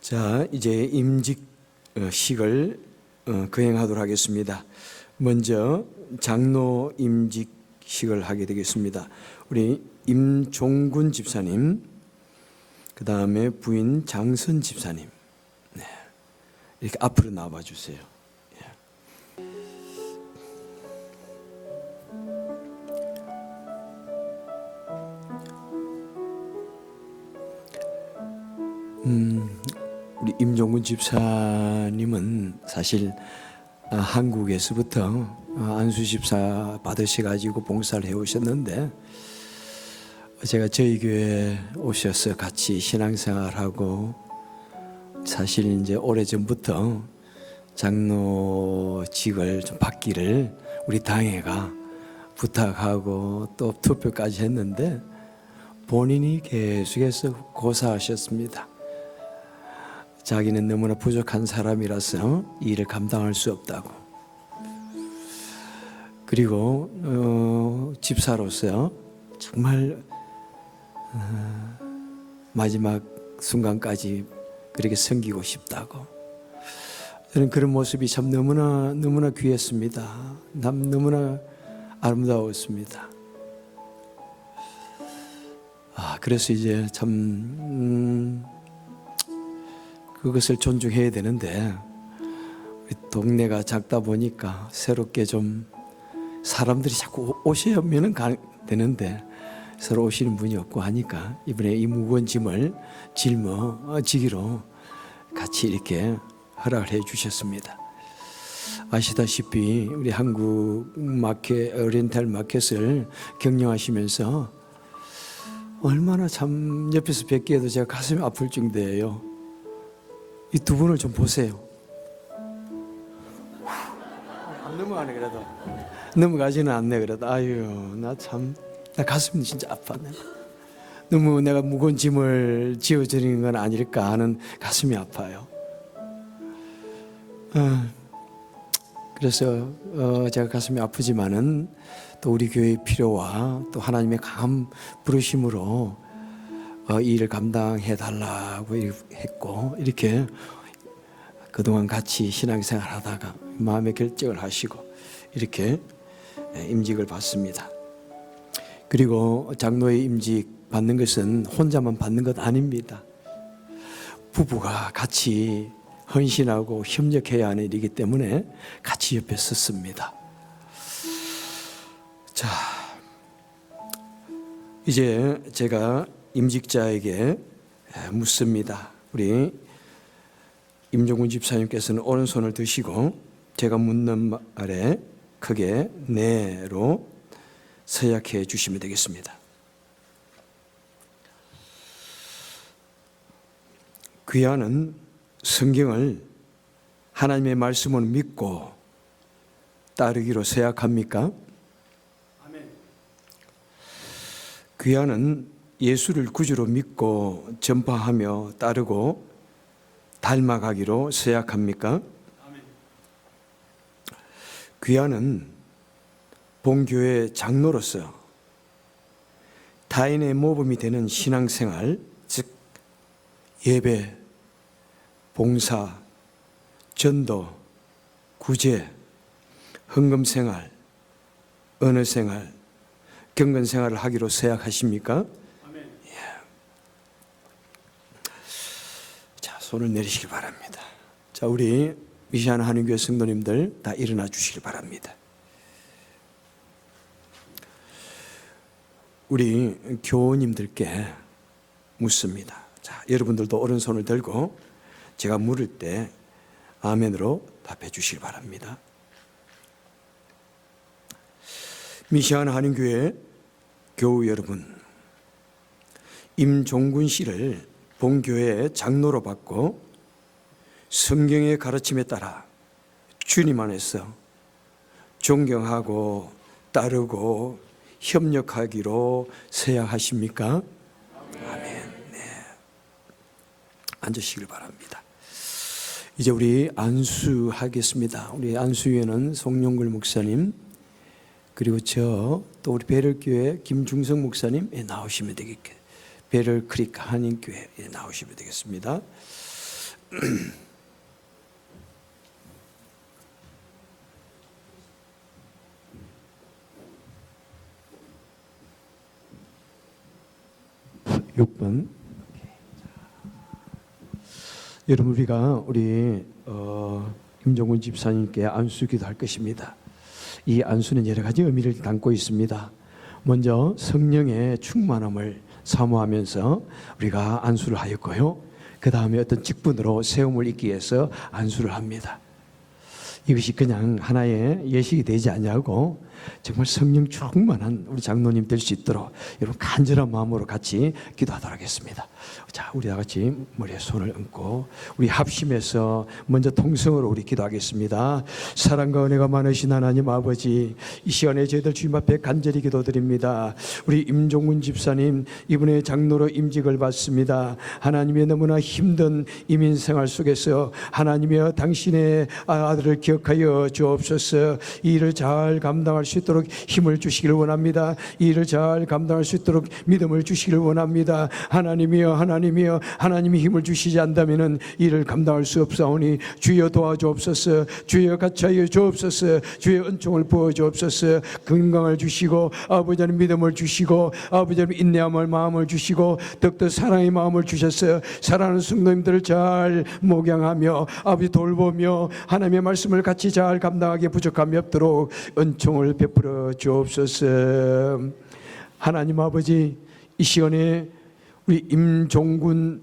자, 이제 임직 식을 어, 거행하도록 하겠습니다. 먼저 장로 임직식을 하게 되겠습니다. 우리 임종군 집사님, 그 다음에 부인 장선 집사님, 네. 이렇게 앞으로 나와 주세요. 예. 우리 임종군 집사님은 사실 아, 한국에서부터 아, 안수 집사 받으셔가지고 봉사를 해오셨는데 제가 저희 교회 오셔서 같이 신앙생활하고 사실 이제 오래 전부터 장로직을 좀 받기를 우리 당회가 부탁하고 또 투표까지 했는데 본인이 계속해서 고사하셨습니다. 자기는 너무나 부족한 사람이라서 이 일을 감당할 수 없다고. 그리고 어, 집사로서 정말 어, 마지막 순간까지 그렇게 섬기고 싶다고. 저는 그런 모습이 참 너무나 너무나 귀했습니다. 남 너무나 아름다웠습니다. 아 그래서 이제 참. 음, 그것을 존중해야 되는데 동네가 작다 보니까 새롭게 좀 사람들이 자꾸 오시면 가 되는데 서로 오시는 분이 없고 하니까 이번에 이 무거운 짐을 짊어지기로 같이 이렇게 허락을 해 주셨습니다. 아시다시피 우리 한국 마켓 오리엔탈 마켓을 경영하시면서 얼마나 참 옆에서 뵙기에도 제가 가슴이 아플 정도예요. 이 두 분을 좀 보세요. 안 넘어가네 그래도 넘어가지는 않네 그래도 아유 나 참 나 가슴이 진짜 아파네. 너무 내가 무거운 짐을 지어드리는 건 아닐까 하는 가슴이 아파요. 어, 그래서 어, 제가 가슴이 아프지만은 또 우리 교회의 필요와 또 하나님의 강한 부르심으로 일을 감당해 달라고 했고 이렇게 그동안 같이 신앙생활 하다가 마음의 결정을 하시고 이렇게 예, 임직을 받습니다. 그리고 장로의 임직 받는 것은 혼자만 받는 것 아닙니다. 부부가 같이 헌신하고 협력해야 하는 일이기 때문에 같이 옆에 섰습니다. 자, 이제 제가 임직자에게 묻습니다. 우리 임종군 집사님께서는 오른손을 드시고 제가 묻는 말에 크게 네로 서약해 주시면 되겠습니다. 귀하는 성경을 하나님의 말씀을 믿고 따르기로 서약합니까? 귀하는 예수를 구주로 믿고 전파하며 따르고 닮아가기로 서약합니까? 귀하는 본교회 장로로서 타인의 모범이 되는 신앙생활, 즉 예배, 봉사, 전도, 구제, 헌금생활, 언어생활, 경건생활을 하기로 서약하십니까? 자, 손을 내리시기 바랍니다. 자, 우리 미시안 한인교회 성도님들 다 일어나 주시기 바랍니다. 우리 교우님들께 묻습니다. 자, 여러분들도 오른손을 들고 제가 물을 때 아멘으로 답해 주시기 바랍니다. 미시안 한인교회 교우 여러분, 임종군 씨를 본교회의 장로로 받고 성경의 가르침에 따라 주님 안에서 존경하고 따르고 협력하기로 서약하십니까? 아멘. 네. 앉으시길 바랍니다. 이제 우리 안수하겠습니다. 우리 안수위원은 송영글 목사님 그리고 저 또 우리 배럴교회 김중성 목사님 예, 나오시면 되겠게 배럴 크릭 한인 교회 예, 나오시면 되겠습니다. 육번 여러분 우리가 우리 어, 김종훈 집사님께 안수기도 할 것입니다. 이 안수는 여러 가지 의미를 담고 있습니다. 먼저 성령의 충만함을 사모하면서 우리가 안수를 하였고요. 그 다음에 어떤 직분으로 세움을 입기 위해서 안수를 합니다. 이것이 그냥 하나의 예식이 되지 않냐고 정말 성령 충만한 우리 장로님 될 수 있도록 여러분 간절한 마음으로 같이 기도하도록 하겠습니다. 자, 우리 다 같이 머리에 손을 얹고 우리 합심해서 먼저 통성으로 우리 기도하겠습니다. 사랑과 은혜가 많으신 하나님 아버지 이 시간에 저희들 주님 앞에 간절히 기도드립니다. 우리 임종훈 집사님 이분의 장로로 임직을 받습니다. 하나님의 너무나 힘든 이민 생활 속에서 하나님이여 당신의 아들을 기억하여 주옵소서 이 일을 잘 감당할 수 있도록 힘을 주시기를 원합니다. 이 일을 잘 감당할 수 있도록 믿음을 주시기를 원합니다. 하나님이여 하나님이여 하나님이 힘을 주시지 않다면은 이 일을 감당할 수 없사오니 주여 도와주옵소서 주여 같이하여 주옵소서 주여 은총을 부어 주옵소서 건강을 주시고 아버지 하나님 믿음을 주시고 아버지 하나님 인내함을 마음을 주시고 더욱더 사랑의 마음을 주셔서 사랑하는 성도님들을 잘 목양하며 아버지 돌보며 하나님의 말씀을 같이 잘 감당하게 부족함이 없도록 은총을 베풀어 주옵소서 하나님 아버지 이 시간에 우리 임종군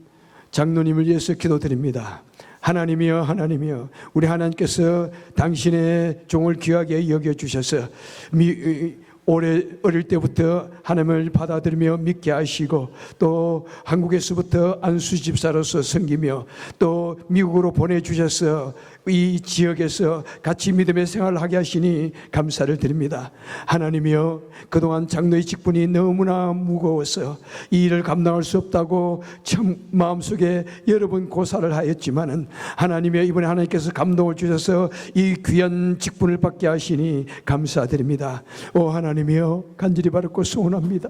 장로님을 위해서 기도드립니다. 하나님이여 하나님이여 우리 하나님께서 당신의 종을 귀하게 여겨 주셔서 미, 올해 어릴 때부터 하나님을 받아들이며 믿게 하시고 또 한국에서부터 안수 집사로서 섬기며 또 미국으로 보내 주셔서 이 지역에서 같이 믿음의 생활을 하게 하시니 감사를 드립니다. 하나님이여 그동안 장로의 직분이 너무나 무거워서 이 일을 감당할 수 없다고 참 마음속에 여러 번 고사를 하였지만은 하나님의 이번에 하나님께서 감동을 주셔서 이 귀한 직분을 받게 하시니 감사드립니다. 오 하나님이여 간절히 바르고 소원합니다.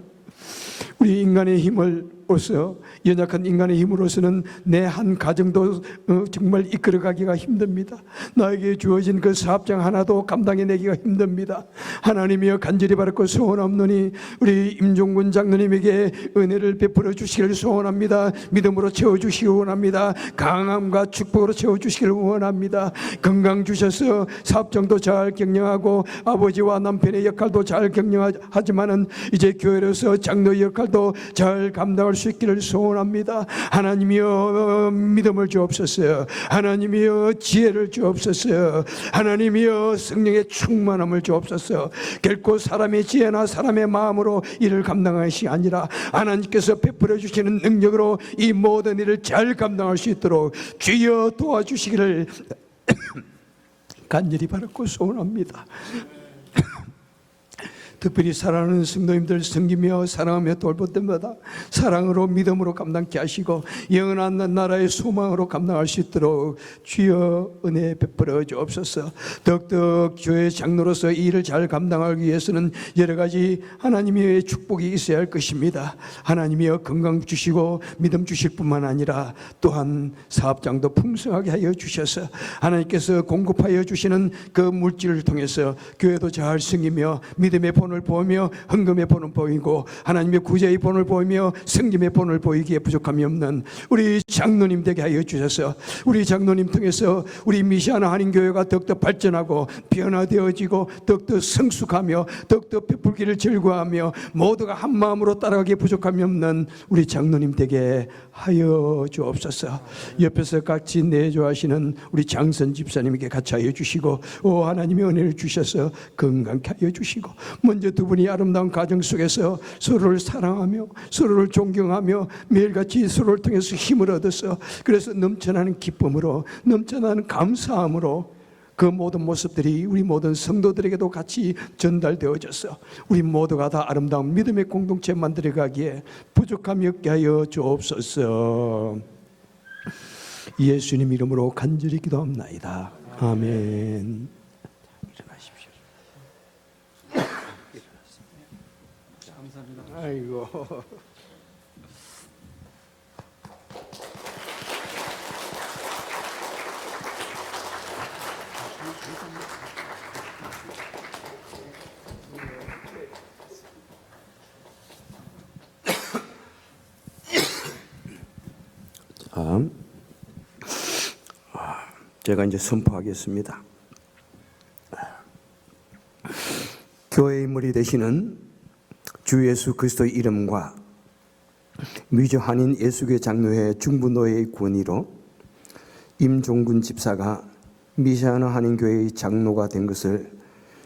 우리 인간의 힘 으로서 연약한 인간의 힘으로서는 내 한 가정도 어, 정말 이끌어가기가 힘듭니다. 나에게 주어진 그 사업장 하나도 감당해내기가 힘듭니다. 하나님이여 간절히 바랐고 소원없노니 우리 임종군 장로님에게 은혜를 베풀어 주시기를 소원합니다. 믿음으로 채워주시기 원합니다. 강함과 축복으로 채워주시기를 원합니다. 건강 주셔서 사업장도 잘 경영하고 아버지와 남편의 역할도 잘 경영하지만은 이제 교회로서 장로 역할도 잘 감당할 수 있기를 소원합니다. 하나님이여 믿음을 주옵소서. 하나님이여 지혜를 주옵소서. 하나님이여 성령의 충만함을 주옵소서. 결코 사람의 지혜나 사람의 마음으로 일을 감당하는 것이 아니라 하나님께서 베풀어 주시는 능력으로 이 모든 일을 잘 감당할 수 있도록 주여 도와주시기를 간절히 바랐고 소원합니다. 특별히 사랑하는 성도님들 섬기며 사랑하며 돌볼 때마다 사랑으로 믿음으로 감당케 하시고 영원한 나라의 소망으로 감당할 수 있도록 주여 은혜 베풀어 주옵소서. 더욱더 교회 장로로서 이 일을 잘 감당하기 위해서는 여러 가지 하나님의 축복이 있어야 할 것입니다. 하나님이여 건강 주시고 믿음 주실 뿐만 아니라 또한 사업장도 풍성하게 하여 주셔서 하나님께서 공급하여 주시는 그 물질을 통해서 교회도 잘 섬기며 믿음의 본을 보이며 헌금의 본을 보이고 하나님의 구제의 본을 보이며 성김의 본을 보이기에 부족함이 없는 우리 장로님 되게 하여 주셔서. 우리 장로님 통해서 우리 미시아나 한인교회가 더욱더 발전하고 변화되어지고 더욱더 성숙하며 더욱더 베풀기를 즐거워하며 모두가 한 마음으로 따라가기에 부족함이 없는 우리 장로님 되게 하여 주옵소서. 옆에서 같이 내조하시는 우리 장선 집사님에게 같이 하여 주시고 오 하나님의 은혜를 주셔서 건강케 하여 주시고 먼저 두 분이 아름다운 가정 속에서 서로를 사랑하며 서로를 존경하며 매일같이 서로를 통해서 힘을 얻어서 그래서 넘쳐나는 기쁨으로 넘쳐나는 감사함으로 그 모든 모습들이 우리 모든 성도들에게도 같이 전달되어져서 우리 모두가 다 아름다운 믿음의 공동체 만들어가기에 부족함이 없게 하여 주옵소서. 예수님 이름으로 간절히 기도합나이다. 아멘. 일어나십시오. 아이고 앞에서 아, 제가 이제 선포하겠습니다. 교회의 머리 되시는 주 예수 그리스도의 이름과 미주 한인 예수교 장로회 중부노회의 권위로 임종군 집사가 미시아나 한인교회의 장로가 된 것을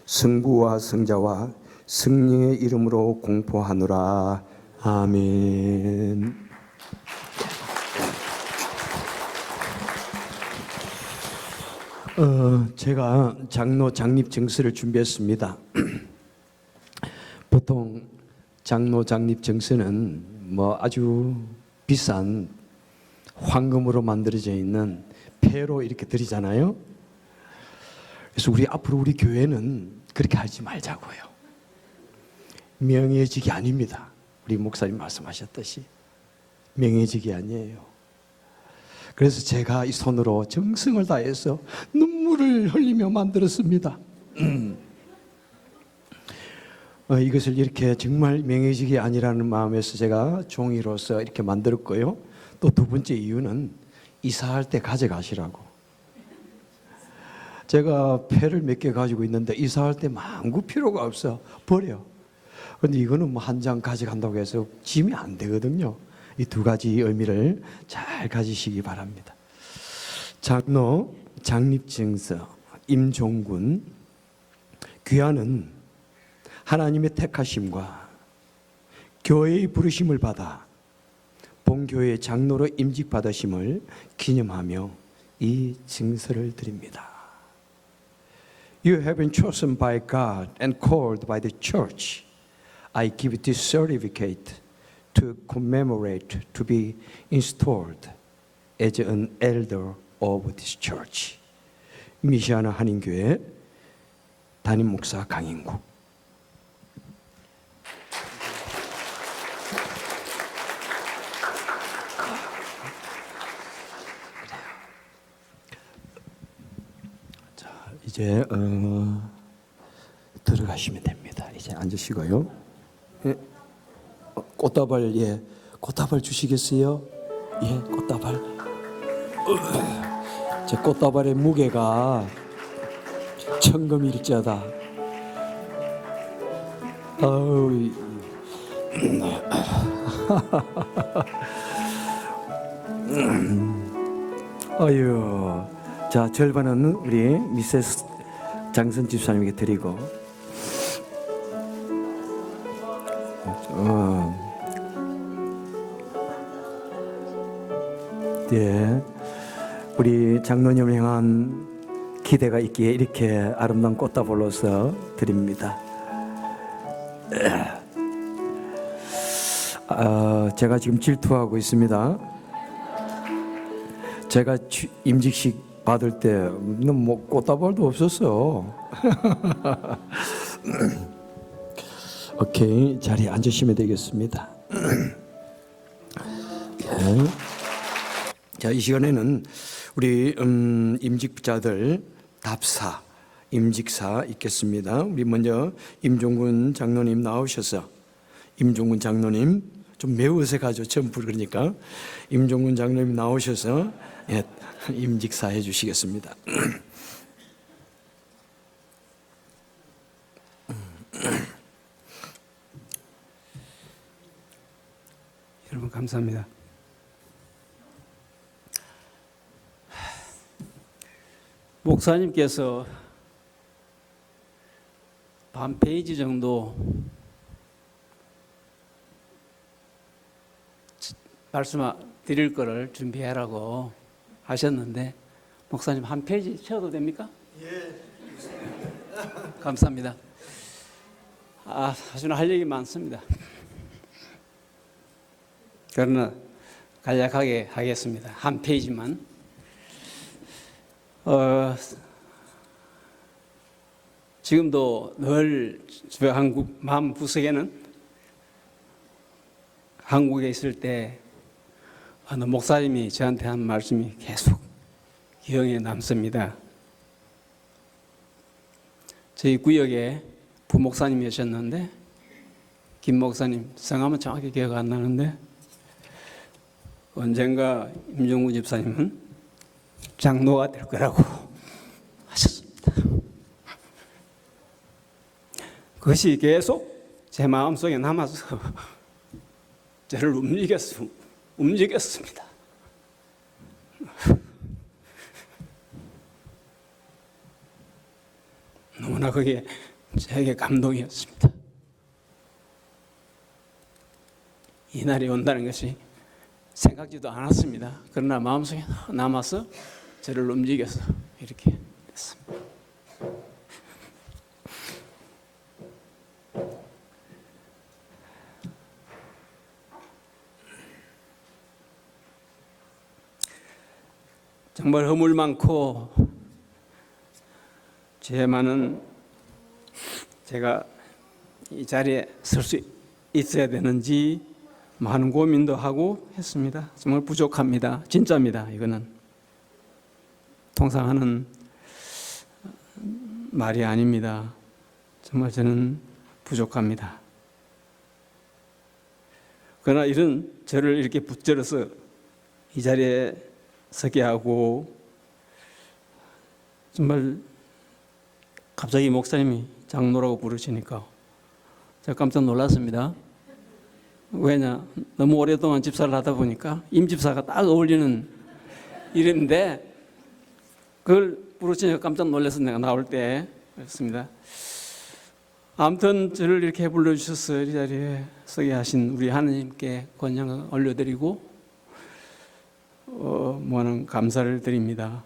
성부와 성자와 성령의 이름으로 공포하노라. 아멘. 어, 제가 장로 장립 증서를 준비했습니다. 보통 장로 장립 증서는 뭐 아주 비싼 황금으로 만들어져 있는 폐로 이렇게 드리잖아요. 그래서 우리 앞으로 우리 교회는 그렇게 하지 말자고요. 명예직이 아닙니다. 우리 목사님 말씀하셨듯이 명예직이 아니에요. 그래서 제가 이 손으로 정성을 다해서 눈물을 흘리며 만들었습니다. 어, 이것을 이렇게 정말 명예직이 아니라는 마음에서 제가 종이로서 이렇게 만들었고요. 또 두 번째 이유는 이사할 때 가져가시라고. 제가 패를 몇 개 가지고 있는데 이사할 때 망구 필요가 없어 버려. 그런데 이거는 뭐 한 장 가져간다고 해서 짐이 안 되거든요. 이 두 가지 의미를 잘 가지시기 바랍니다. 장로 장립증서 임종군 귀하는 하나님의 택하심과 교회의 부르심을 받아 본교회의 장로로 임직 받으심을 기념하며 이 증서를 드립니다. You have been chosen by God and called by the church. I give this certificate to commemorate to be installed as an elder of this church. 미시아나 한인교회 담임 목사 강인국. 자, 이제 어, 들어가시면 됩니다. 이제 앉으시고요. 예. 어, 꽃다발 예, 꽃다발 주시겠어요? 예, 꽃다발. 으, 제 꽃다발의 무게가 천금일자다. 아우, 이- 아유, 자 절반은 우리 미세스 장선 집사님에게 드리고, 어, 예, 우리 장로님을 향한 기대가 있기에 이렇게 아름다운 꽃다발로서 드립니다. 아, 제가 지금 질투하고 있습니다. 제가 취- 임직식 받을 때는 뭐 꽃다발도 없었어. 오케이 자리에 앉으시면 되겠습니다. 예. 자, 이 시간에는 우리 음, 임직자들 답사, 임직사 있겠습니다. 우리 먼저 임종군 장로님 나오셔서 임종군 장로님 좀 매우 어색하죠. 처음 부르니까 임종군 장로님 나오셔서 예, 임직사 해주시겠습니다. 여러분 감사합니다. 목사님께서 반 페이지 정도 말씀 드릴 거를 준비하라고 하셨는데 목사님 한 페이지 채워도 됩니까? 예. 감사합니다. 아, 사실은 할 얘기 많습니다. 그러나 간략하게 하겠습니다. 한 페이지만. 어, 지금도 늘저 한국 마음 구석에는 한국에 있을 때 어느 목사님이 저한테 한 말씀이 계속 기억에 남습니다. 저희 구역에 부목사님이셨는데 김 목사님 성함은 정확히 기억 안 나는데 언젠가 임종구 집사님은 장로가 될 거라고 하셨습니다. 그것이 계속 제 마음속에 남아서 저를 움직였, 움직였습니다. 너무나 그게 저에게 감동이었습니다. 이 날이 온다는 것이 생각지도 않았습니다. 그러나 마음속에 남아서 저를 움직여서 이렇게 됐습니다. 정말 허물 많고 죄 많은 제가 이 자리에 설 수 있어야 되는지 많은 고민도 하고 했습니다. 정말 부족합니다. 진짜입니다. 이거는 통상 하는 말이 아닙니다. 정말 저는 부족합니다. 그러나 이런 저를 이렇게 붙들어서 이 자리에 서게 하고 정말 갑자기 목사님이 장로라고 부르시니까 제가 깜짝 놀랐습니다. 왜냐 너무 오랫동안 집사를 하다 보니까 임집사가 딱 어울리는 일인데 그걸 부르시니까 깜짝 놀라서 내가 나올 때 그렇습니다. 아무튼 저를 이렇게 불러주셔서 이 자리에 서게 하신 우리 하나님께 권장을 올려드리고 어, 뭐는 감사를 드립니다.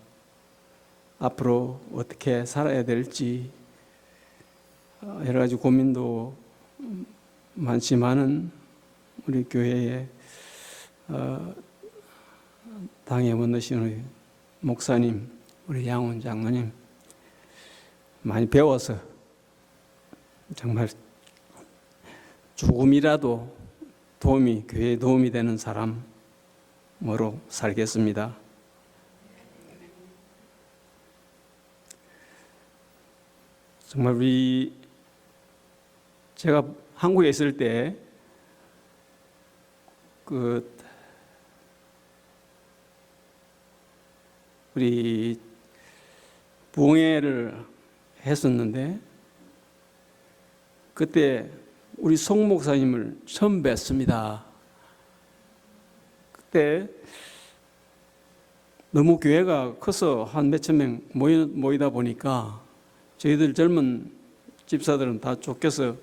앞으로 어떻게 살아야 될지 어, 여러 가지 고민도 많지만은 우리 교회에 어, 원하신 우리 목사님, 우리 양원 장로님 많이 배워서 정말 조금이라도 도움이 교회에 도움이 되는 사람으로 살겠습니다. 정말 우리 제가 한국에 있을 때 그 우리 부흥회를 했었는데 그때 우리 송 목사님을 처음 뵀습니다. 그때 너무 교회가 커서 한 몇천 명 모이, 모이다 보니까 저희들 젊은 집사들은 다 쫓겨서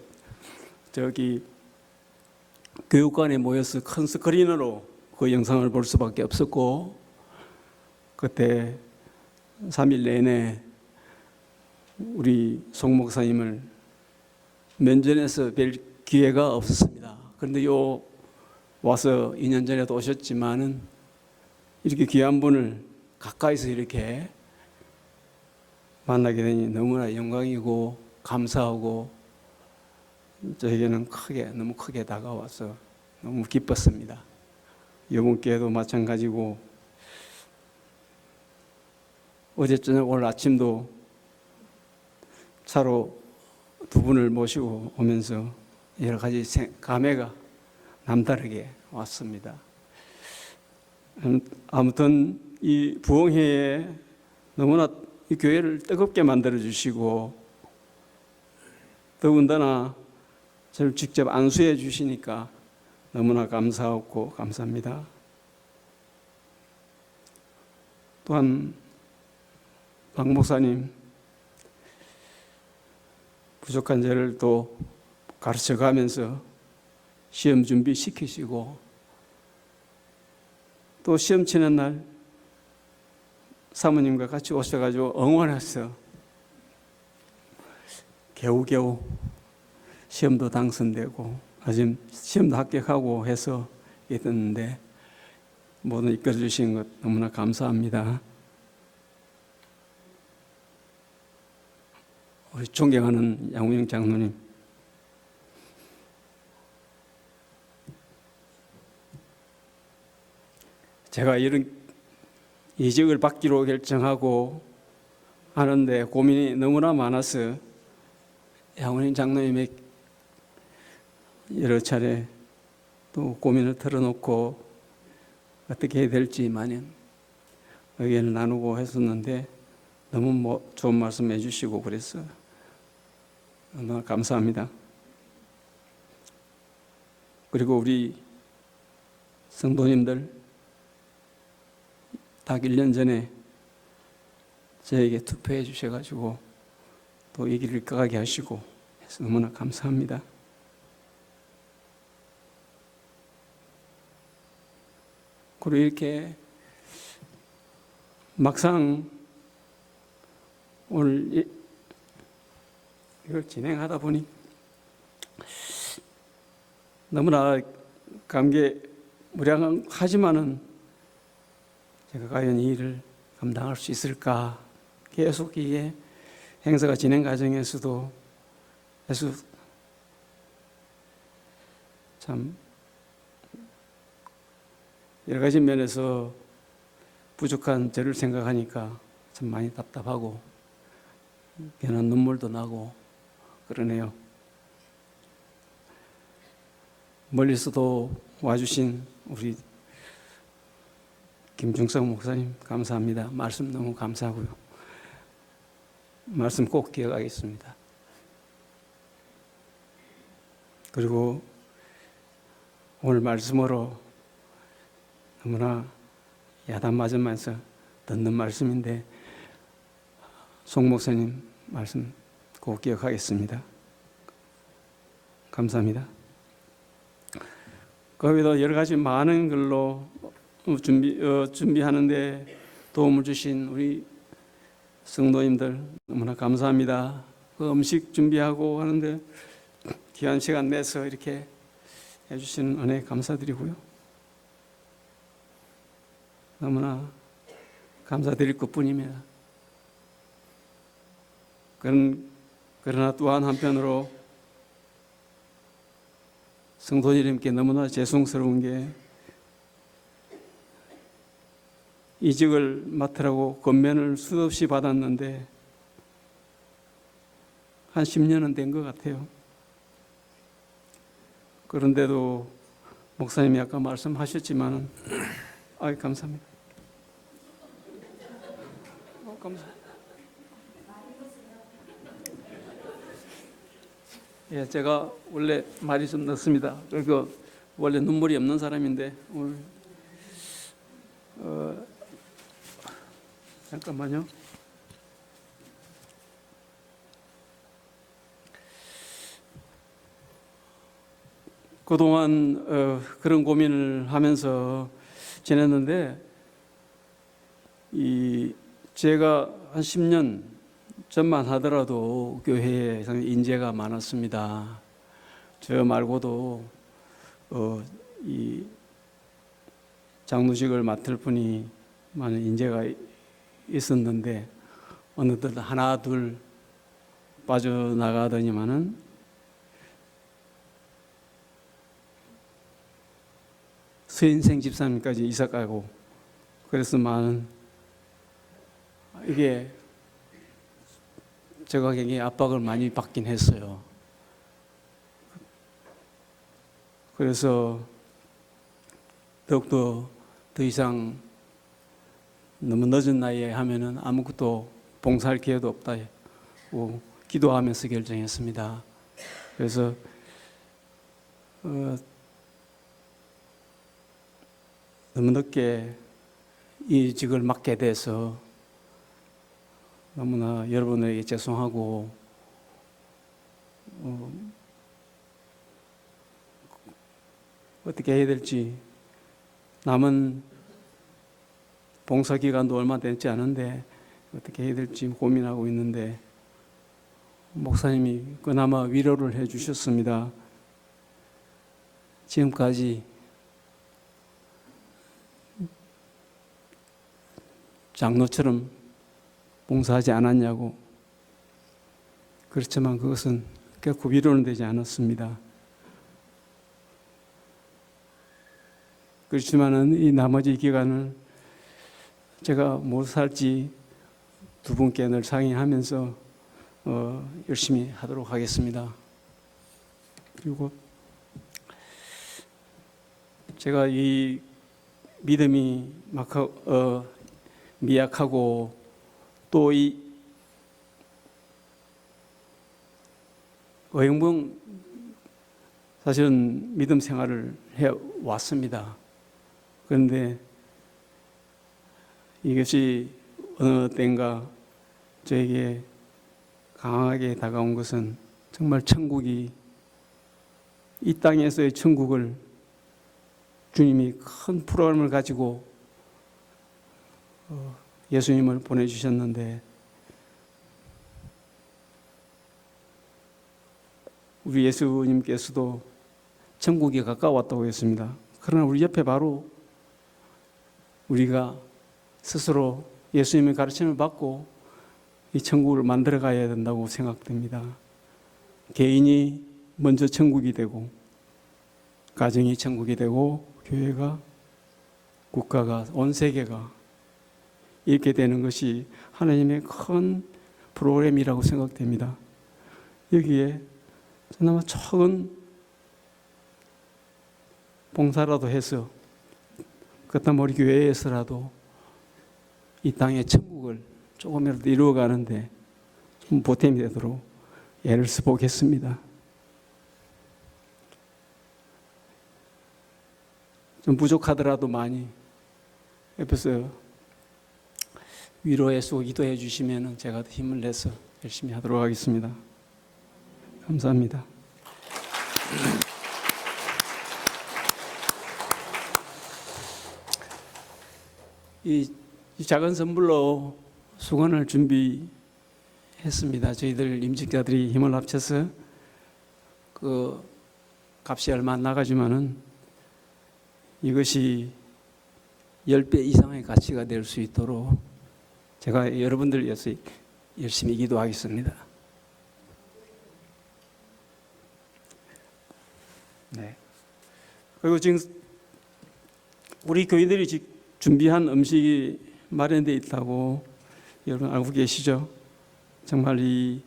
저기 교육관에 모여서 큰 스크린으로 그 영상을 볼 수밖에 없었고 그때 3일 내내 우리 송 목사님을 면전에서 뵐 기회가 없었습니다. 그런데 요 와서 2년 전에도 오셨지만은 이렇게 귀한 분을 가까이서 이렇게 만나게 되니 너무나 영광이고 감사하고 저에게는 크게 너무 크게 다가와서 너무 기뻤습니다. 이번께도 마찬가지고 어제 저녁 오늘 아침도 차로 두 분을 모시고 오면서 여러 가지 생- 감회가 남다르게 왔습니다. 음, 아무튼 이 부흥회에 너무나 이 교회를 뜨겁게 만들어 주시고 더군다나 저를 직접 안수해 주시니까 너무나 감사하고 감사합니다. 또한 박 목사님 부족한 저를 또 가르쳐 가면서 시험 준비 시키시고 또 시험 치는 날 사모님과 같이 오셔가지고 응원해서 겨우겨우 시험도 당선되고 아직 시험도 합격하고 해서 있었는데 모두 이끌어 주신 것 너무나 감사합니다. 우리 존경하는 양우영 장로님 제가 이런 이직을 받기로 결정하고 하는데 고민이 너무나 많아서 양훈인 장로님의 여러 차례 또 고민을 털어놓고 어떻게 해야 될지 많은 의견을 나누고 했었는데 너무 뭐 좋은 말씀 해주시고 그랬어요. 너무 감사합니다. 그리고 우리 성도님들 딱 1년 전에 저에게 투표해 주셔가지고 또 이 길을 가게 하시고 해서 너무나 감사합니다. 그리고 이렇게 막상 오늘 이- 이걸 진행하다 보니 너무나 감개 무량하지만은 제가 과연 이 일을 감당할 수 있을까? 계속 이게 행사가 진행 과정에서도 계속 참 여러 가지 면에서 부족한 저를 생각하니까 참 많이 답답하고 괜한 눈물도 나고 그러네요. 멀리서도 와주신 우리 김중성 목사님 감사합니다. 말씀 너무 감사하고요. 말씀 꼭 기억하겠습니다. 그리고 오늘 말씀으로 너무나 야단 맞으면서 듣는 말씀인데 송 목사님 말씀 꼭 기억하겠습니다. 감사합니다. 거기다 여러 가지 많은 걸로 준비 어, 준비하는데 도움을 주신 우리 성도님들 너무나 감사합니다. 그 음식 준비하고 하는데 귀한 시간 내서 이렇게 해주시는 은혜 감사드리고요. 너무나 감사드릴 것 뿐입니다. 그런 그러나 또한 한편으로 성도님께 너무나 죄송스러운 게 이직을 맡으라고 권면을 수없이 받았는데 한 10년은 된 것 같아요. 그런데도 목사님이 아까 말씀하셨지만은 아 감사합니다. 어, 감사. 예, 제가 원래 말이 좀 늦습니다. 그리고 원래 눈물이 없는 사람인데 오늘 어, 잠깐만요. 그동안 어, 그런 고민을 하면서 지냈는데 이 제가 한 10년 전만 하더라도 교회에 인재가 많았습니다. 저 말고도 어, 이 장로직을 맡을 분이 많은 인재가 있었는데 어느덧 하나 둘 빠져나가더니만은 수인생 집사님까지 이사 가고 그래서 많은 이게 제가 굉장히 압박을 많이 받긴 했어요. 그래서 더욱더 더 이상 너무 늦은 나이에 하면은 아무것도 봉사할 기회도 없다고 기도하면서 결정했습니다. 그래서 어, 너무 늦게 이 직을 맡게 돼서 너무나 여러분에게 죄송하고 어, 어떻게 해야 될지 남은 봉사 기간도 얼마 되지 않은데 어떻게 해야 될지 고민하고 있는데 목사님이 그나마 위로를 해 주셨습니다. 지금까지 장로처럼 봉사하지 않았냐고. 그렇지만 그것은 결코 위로는 되지 않았습니다. 그렇지만은 이 나머지 기간을 제가 뭐 살지 두 분께 늘 상의하면서 어, 열심히 하도록 하겠습니다. 그리고 제가 이 믿음이 막 어, 미약하고 또이 어영봉 사실은 믿음 생활을 해 왔습니다. 그런데 이것이 어느 때인가 저에게 강하게 다가온 것은 정말 천국이 이 땅에서의 천국을 주님이 큰 프로그램을 가지고 어, 예수님을 보내주셨는데 우리 예수님께서도 천국이 가까웠다고 했습니다. 그러나 우리 옆에 바로 우리가 스스로 예수님의 가르침을 받고 이 천국을 만들어 가야 된다고 생각됩니다. 개인이 먼저 천국이 되고 가정이 천국이 되고 교회가 국가가 온 세계가 이렇게 되는 것이 하나님의 큰 프로그램이라고 생각됩니다. 여기에 그나마 적은 봉사라도 해서 그렇다면 우리 교회에서라도 이 땅의 천국을 조금이라도 이루어가는데 좀 보탬이 되도록 애를 써보겠습니다. 좀 부족하더라도 많이 옆에서 위로해 주고 기도해 주시면 제가 더 힘을 내서 열심히 하도록 하겠습니다. 감사합니다. 이, 이 작은 선물로 수건을 준비했습니다. 저희들 임직자들이 힘을 합쳐서 그 값이 얼마 안 나가지만은 이것이 10배 이상의 가치가 될 수 있도록 제가 여러분들 위해서 열심히 기도하겠습니다. 네. 그리고 지금 우리 교인들이 지- 준비한 음식이 마련되어 있다고 여러분 알고 계시죠? 정말 이,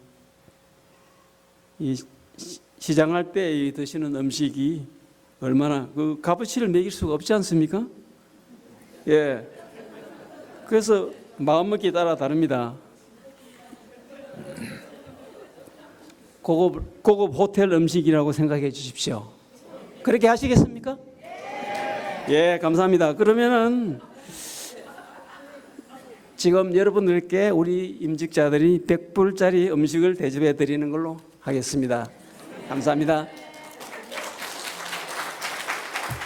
이 시- 시장할 때이 드시는 음식이 얼마나 그 값어치를 매길 수가 없지 않습니까? 예. 그래서 마음먹기에 따라 다릅니다. 고급, 고급 호텔 음식이라고 생각해 주십시오. 그렇게 하시겠습니까? 예, 감사합니다. 그러면은 지금 여러분들께 우리 임직자들이 100불짜리 음식을 대접해 드리는 걸로 하겠습니다. 감사합니다.